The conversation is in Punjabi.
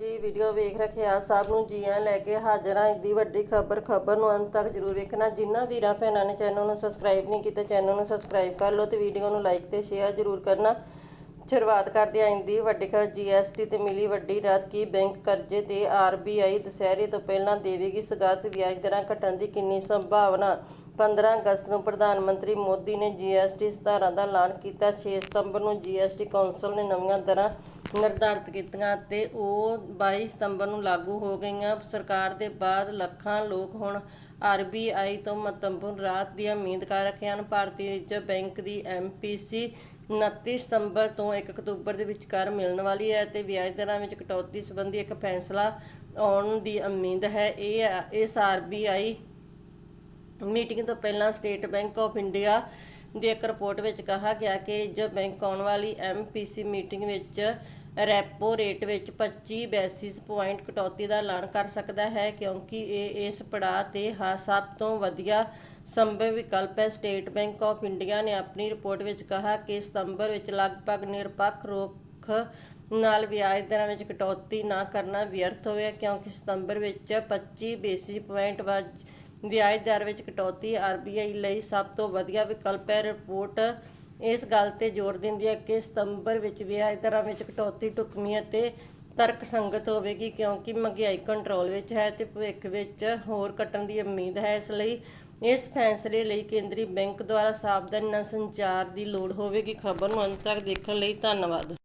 ਜੀ ਵੀਡੀਓ ਵੇਖ ਰੱਖੇ ਆਪ ਸਭ ਨੂੰ ਜੀਆਂ ਲੈ ਕੇ ਹਾਜ਼ਰ। ਹਾਂ ਇੱਦੀ ਵੱਡੀ ਖਬਰ ਖਬਰ ਨੂੰ ਅੰਤ ਤੱਕ ਜਰੂਰ ਵੇਖਣਾ। ਜਿਨ੍ਹਾਂ ਵੀਰਾਂ, ਭੈਣਾਂ ਨੇ ਚੈਨਲ ਨੂੰ ਸਬਸਕ੍ਰਾਈਬ ਨਹੀਂ ਕੀਤਾ ਚੈਨਲ ਨੂੰ ਸਬਸਕ੍ਰਾਈਬ ਕਰ ਲਓ ਤੇ ਵੀਡੀਓ ਨੂੰ ਲਾਈਕ ਤੇ ਸ਼ੇਅਰ ਜਰੂਰ ਕਰਨਾ। ਸ਼ੁਰੂਆਤ ਕਰਦੇ ਆਂ ਇੰਦੀ ਵੱਡੀ ਖਬਰ ਜੀਐਸਟੀ ਤੇ ਮਿਲੀ ਵੱਡੀ ਰਾਤ ਕੀ ਬੈਂਕ ਕਰਜ਼ੇ ਤੇ ਆਰਬੀਆਈ ਦੁਸਹਿਰੇ ਤੋਂ ਪਹਿਲਾਂ ਦੇਵੇਗੀ ਸਗਾਤ, ਵਿਆਜ ਦਰਾਂ ਘਟਣ ਦੀ ਕਿੰਨੀ ਸੰਭਾਵਨਾ? 15 ਅਗਸਤ ਨੂੰ ਪ੍ਰਧਾਨ ਮੰਤਰੀ ਮੋਦੀ ਨੇ ਜੀਐਸਟੀ ਸੁਧਾਰਾਂ ਦਾ ਐਲਾਨ ਕੀਤਾ। 6 ਸਤੰਬਰ ਨੂੰ ਜੀਐਸਟੀ ਕੌਂਸਲ ਨੇ ਨਵੀਆਂ ਦਰਾਂ ਨਿਰਧਾਰਤ ਕੀਤੀਆਂ ਤੇ ਉਹ 22 ਸਤੰਬਰ ਨੂੰ ਲਾਗੂ ਹੋ ਗਈਆਂ। ਸਰਕਾਰ ਦੇ ਬਾਅਦ ਲੱਖਾਂ ਲੋਕ ਹੁਣ ਆਰਬੀਆਈ ਤੋਂ ਮਹੱਤਵਪੂਰਨ ਰਾਹਤ ਦੀ ਉਮੀਦ ਕਰ ਰਹੇ ਹਨ। ਭਾਰਤੀ ਰਿਜ਼ਰਵ ਬੈਂਕ ਦੀ ਐਮਪੀਸੀ 29 ਸਤੰਬਰ ਤੋਂ 1 ਅਕਤੂਬਰ ਦੇ ਵਿਚਕਾਰ ਮਿਲਣ ਵਾਲੀ ਹੈ ਤੇ ਵਿਆਜ ਦਰਾਂ ਵਿੱਚ ਕਟੌਤੀ ਸੰਬੰਧੀ ਇੱਕ ਫੈਸਲਾ ਆਉਣ ਦੀ ਉਮੀਦ ਹੈ। ਇਹ, ਇਸ ਆਰਬੀਆਈ ਮੀਟਿੰਗ ਤੋਂ ਪਹਿਲਾਂ ਸਟੇਟ ਬੈਂਕ ਆਫ ਇੰਡੀਆ ਦੀ ਇੱਕ ਰਿਪੋਰਟ ਵਿੱਚ ਕਿਹਾ ਗਿਆ ਕਿ ਰਿਜ਼ਰਵ ਬੈਂਕ ਆਉਣ ਵਾਲੀ ਐਮਪੀਸੀ ਮੀਟਿੰਗ ਵਿੱਚ ਰੈਪੋ ਰੇਟ ਵਿੱਚ 25 ਬੇਸਿਸ ਪੁਆਇੰਟ ਕਟੌਤੀ ਦਾ ਐਲਾਨ ਕਰ ਸਕਦਾ ਹੈ, ਕਿਉਂਕਿ ਇਹ ਇਸ ਪੜਾਅ ਤੇ ਹਾ ਸਭ ਤੋਂ ਵਧੀਆ ਸੰਭਵ ਵਿਕਲਪ ਹੈ। ਸਟੇਟ ਬੈਂਕ ਆਫ ਇੰਡੀਆ ਨੇ ਆਪਣੀ ਰਿਪੋਰਟ ਵਿੱਚ ਕਿਹਾ ਕਿ ਸਤੰਬਰ ਵਿੱਚ ਲਗਭਗ ਨਿਰਪੱਖ ਰੁਖ ਨਾਲ ਵਿਆਜ ਦਰਾਂ ਵਿੱਚ ਕਟੌਤੀ ਨਾ ਕਰਨਾ ਵਿਅਰਥ ਹੋਇਆ ਕਿਉਂਕਿ ਸਤੰਬਰ ਵਿੱਚ 25 ਬੇਸਿਸ ਪੁਆਇੰਟ ਵਜ ਵਿਆਜ ਦਰ ਵਿੱਚ ਕਟੌਤੀ ਆਰਬੀਆਈ ਲਈ ਸਭ ਤੋਂ ਵਧੀਆ ਵਿਕਲਪ ਹੈ। ਰਿਪੋਰਟ ਇਸ ਗੱਲ ਤੇ ਜ਼ੋਰ ਦਿੰਦੀ ਹੈ ਕਿ ਸਤੰਬਰ ਵਿੱਚ ਵਿਆਜ ਦਰਾਂ ਵਿੱਚ ਕਟੌਤੀ ਢੁਕਵੀਂ ਅਤੇ ਤਰਕਸੰਗਤ ਹੋਵੇਗੀ ਕਿਉਂਕਿ ਮਹਿੰਗਾਈ ਕੰਟਰੋਲ ਵਿੱਚ ਹੈ ਤੇ ਭਵਿੱਖ ਵਿੱਚ ਹੋਰ ਘਟਣ ਦੀ ਉਮੀਦ ਹੈ। ਇਸ ਲਈ ਇਸ ਫੈਸਲੇ ਲਈ ਕੇਂਦਰੀ ਬੈਂਕ ਦੁਆਰਾ ਸਾਵਧਾਨੀ ਨਾਲ ਸੰਚਾਰ ਦੀ ਲੋੜ ਹੋਵੇਗੀ। ਖਬਰ ਨੂੰ ਅੰਤ ਤੱਕ ਦੇਖਣ ਲਈ ਧੰਨਵਾਦ।